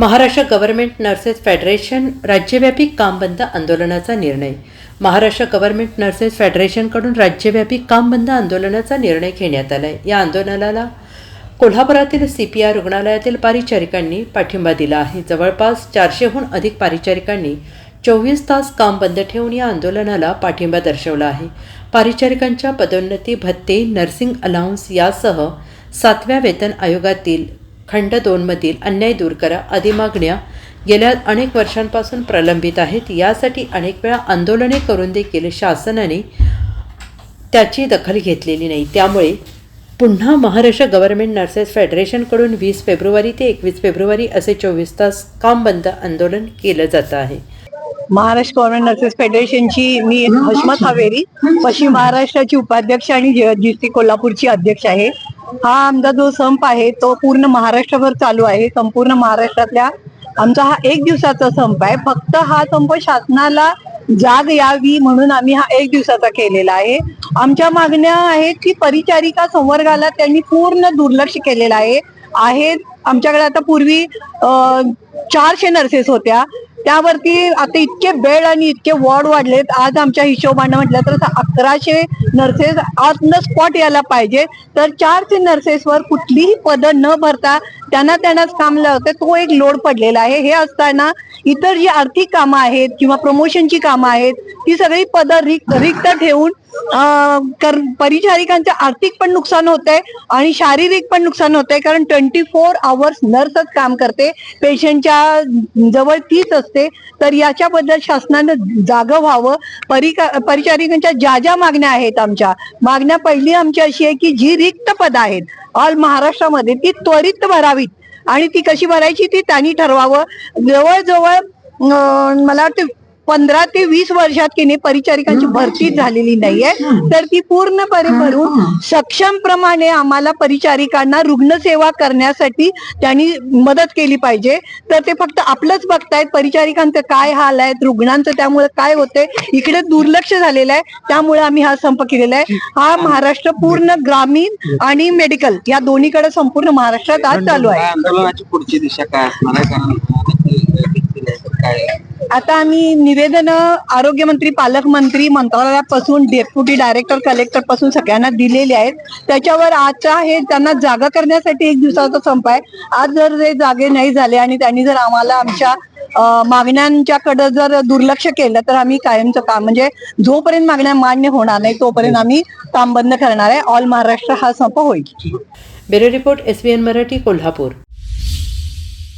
Maharashtra government nurses federation राज्यव्यापी काम बंद आंदोलनाचा निर्णय. महाराष्ट्र गव्हर्नमेंट नर्सेस फेडरेशनकडून राज्यव्यापी काम बंद आंदोलनाचा निर्णय घेण्यात आला आहे या आंदोलनाला कोल्हापुरातील सी पी आर रुग्णालयातील पारिचारिकांनी पाठिंबा दिला आहे. जवळपास चारशेहून अधिक पारिचारिकांनी चोवीस तास काम बंद ठेवून या आंदोलनाला पाठिंबा दर्शवला आहे. पारिचारिकांच्या पदोन्नती भत्ते नर्सिंग अलाउन्स यासह सातव्या वेतन आयोगातील खंड दोनमधील अन्याय दूर करा आदी मागण्या गेल्या अनेक वर्षांपासून प्रलंबित आहेत. यासाठी अनेक वेळा आंदोलने करून देखील शासनाने त्याची दखल घेतलेली नाही. त्यामुळे पुन्हा महाराष्ट्र गव्हर्नमेंट नर्सेस फेडरेशनकडून वीस फेब्रुवारी ते एकवीस फेब्रुवारी असे चोवीस तास काम बंद आंदोलन केलं जात आहे. महाराष्ट्र गव्हर्नमेंट नर्सेस फेडरेशनची मी हशमत हावेरी पश्चिम महाराष्ट्राची उपाध्यक्ष आणि जी सी कोल्हापूरची अध्यक्ष आहे. हा आमचा जो संप आहे तो पूर्ण महाराष्ट्रभर चालू आहे. संपूर्ण महाराष्ट्रातल्या आमचा हा एक दिवसाचा संप आहे. फक्त हा संप शासनाला जाग यावी म्हणून आम्ही हा एक दिवसाचा केलेला आहे. आमच्या मागण्या आहेत की परिचारिका संवर्गाला त्यांनी पूर्ण दुर्लक्ष केलेलं आहे. आहेत आमच्याकडे आता पूर्वी चारशे नर्सेस होत्या. त्यावरती आता इतके बेड आणि इतके वॉर्ड वाढलेत. आज आमच्या हिशोबानं म्हटलं तर अकराशे नर्सेस आज न स्पॉट यायला पाहिजे. तर चारशे नर्सेसवर कुठलीही पदं न भरता त्यांना त्यांनाच काम लावते. तो एक लोड पडलेला आहे. हे असताना इतर जी आर्थिक कामं आहेत किंवा प्रमोशनची कामं आहेत ती सगळी पदं रिक्त रिक्त ठेवून कर परिचारिकांचं आर्थिक पण नुकसान होत आहे आणि शारीरिक पण नुकसान होत आहे कारण ट्वेंटी फोर आवर्स नर्सच काम करते. पेशंटच्या जवळ तीच असते. तर याच्याबद्दल शासनानं जागं व्हावं. परिका परिचारिकांच्या ज्या ज्या मागण्या आहेत आमच्या. मागण्या पहिली आमची अशी आहे की जी रिक्त पदं आहेत ऑल महाराष्ट्रामध्ये ती त्वरित भरावीत. आणि ती कशी भरायची ती त्यांनी ठरवावं. जवळजवळ मला वाटतं पंधरा ते वीस वर्षात की नाही परिचारिकांची भरती झालेली नाहीये. तर ती पूर्णपणे भरून सक्षम प्रमाणे आम्हाला परिचारिकांना रुग्णसेवा करण्यासाठी त्यांनी मदत केली पाहिजे. तर ते फक्त आपलंच बघतायत परिचारिकांचं काय हाल आहेत रुग्णांचं त्यामुळे काय होते इकडे दुर्लक्ष झालेलं आहे त्यामुळे आम्ही हा संप केलेला आहे. हा महाराष्ट्र पूर्ण ग्रामीण आणि मेडिकल या दोन्हीकडे संपूर्ण महाराष्ट्रात आज चालू आहे. आंदोलनाची पुढची दिशा काय? असणार आहे कारण काय? आता आम्ही निवेदन आरोग्यमंत्री पालकमंत्री मंत्रालयापासून डेप्युटी डायरेक्टर कलेक्टरपासून सगळ्यांना दिलेले आहेत. त्याच्यावर आजचा हे त्यांना जागा करण्यासाठी एक दिवसाचा संप आहे. आज जर ते जागे नाही झाले आणि त्यांनी जर आम्हाला आमच्या मागण्यांच्याकडे जर दुर्लक्ष केलं तर आम्ही कायमचं काम म्हणजे जोपर्यंत मागण्या मान्य होणार नाही तोपर्यंत आम्ही काम बंद करणार आहे. ऑल महाराष्ट्र हा संप होईल. Bureau report S N Marathi Kolhapur.